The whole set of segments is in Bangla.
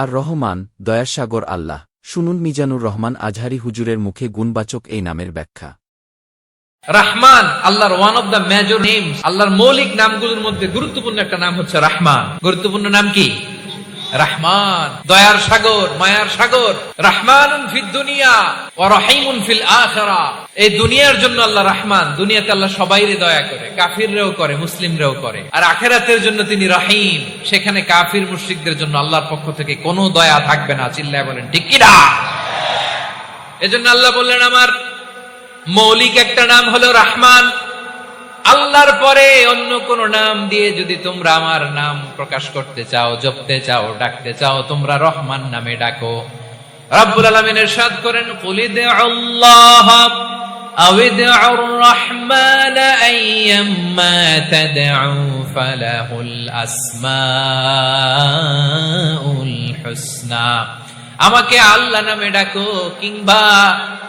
আর রহমান, দয়ার সাগর আল্লাহ। শুনুন মিজানুর রহমান আজহারি হুজুরের মুখে গুণবাচক এই নামের ব্যাখ্যা। রাহমান, আল্লাহর one of the major names আল্লাহর মৌলিক নামগুলোর মধ্যে গুরুত্বপূর্ণ একটা নাম হচ্ছে রাহমান। গুরুত্বপূর্ণ নাম কি? রাহমান, দয়ার সাগর, মায়ার সাগর রাহমান দুনিয়া ও রহিমুন ফিল আখিরা। এই দুনিয়ার জন্য আল্লাহ রাহমান, দুনিয়াতে আল্লাহ সবাইরে দয়া করে, কাফিররেও করে, মুসলিমরেও করে। আর আখেরাতের জন্য তিনি রহিম, সেখানে কাফির মুশরিকদের জন্য আল্লাহর পক্ষ থেকে কোনো দয়া থাকবে না, চিল্লায় বলেন না? এজন্য আল্লাহ বললেন, আমার মৌলিক একটা নাম হলো রাহমান। আল্লাহর পরে অন্য কোন নাম দিয়ে যদি তোমরা আমার নাম প্রকাশ করতে চাও জপতে চাও ডাকতে চাও তোমরা রহমান নামে ডাকো রাব্বুল আলামিন ইরশাদ করেন কুলিদ আল্লাহ أو ادعوا الرحمن أيما تدعوا فله الأسماء الحسنى আমাকে আল্লাহ নামে ডাকো কিংবা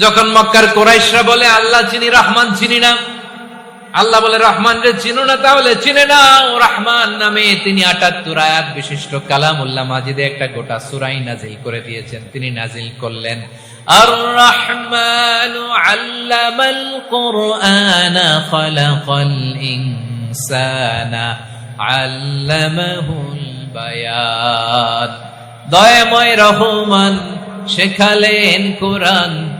যখন মক্কার কোরাইশরা বলে, আল্লাহ চিনি, রহমান চিনি না। আল্লাহ বলে, রহমান রে, চিনো না তাহলে? চিনে না ও রহমান নামে। তিনি আটাত্তর আয়াত বিশিষ্ট কালামুল্লাহ মাজিদে একটা গোটা সুরাই নাজিল করে দিয়েছেন। তিনি নাজিল করলেন আর দয়াময় রহমান, শেখালেন কোরআন।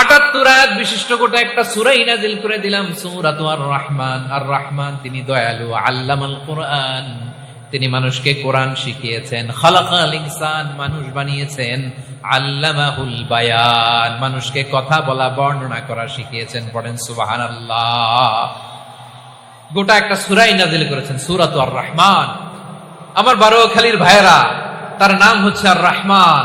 আটাত্তর আয়াত বিশিষ্ট গোটা একটা সুরাই নাজিল করে দিলাম, সুরাত আর রহমান আর রহমান তিনি দয়ালু, আল্লামাল কোরআন। তিনি মানুষকে কোরআন শিখিয়েছেন, খালাকাল ইনসান মানুষ বানিয়েছেন, আল্লামাহুল বায়ান। মানুষকে কথা বলা, বর্ণনা করা শিখিয়েছেন পড়েন সুবহানাল্লাহ। গোটা একটা সুরাই নাজিল করেছেন, সূরাত আর রহমান আমার বারো খালির ভাইয়েরা, তার নাম হচ্ছে আর রহমান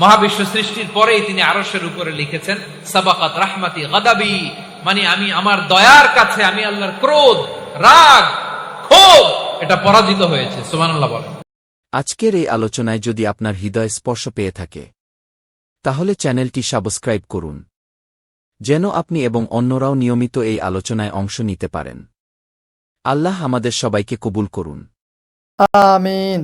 মহাবিশ্ব সৃষ্টির পরেই তিনি আরশের উপরে লিখেছেন সাবাকাত রাহমাতি গাদাবি মানে আমি আমার দয়ার কাছে আমি আল্লাহর ক্রোধ রাগ ক্ষোভ এটা পরাজিত হয়েছে। সুবহানাল্লাহ বলেন। আজকের এই আলোচনায় যদি আপনার হৃদয় স্পর্শ পেয়ে থাকে তাহলে চ্যানেলটি সাবস্ক্রাইব করুন যেন আপনি এবং অন্যরাও নিয়মিত এই আলোচনায় অংশ নিতে পারেন। আল্লাহ আমাদের সবাইকে কবুল করুন। আমিন।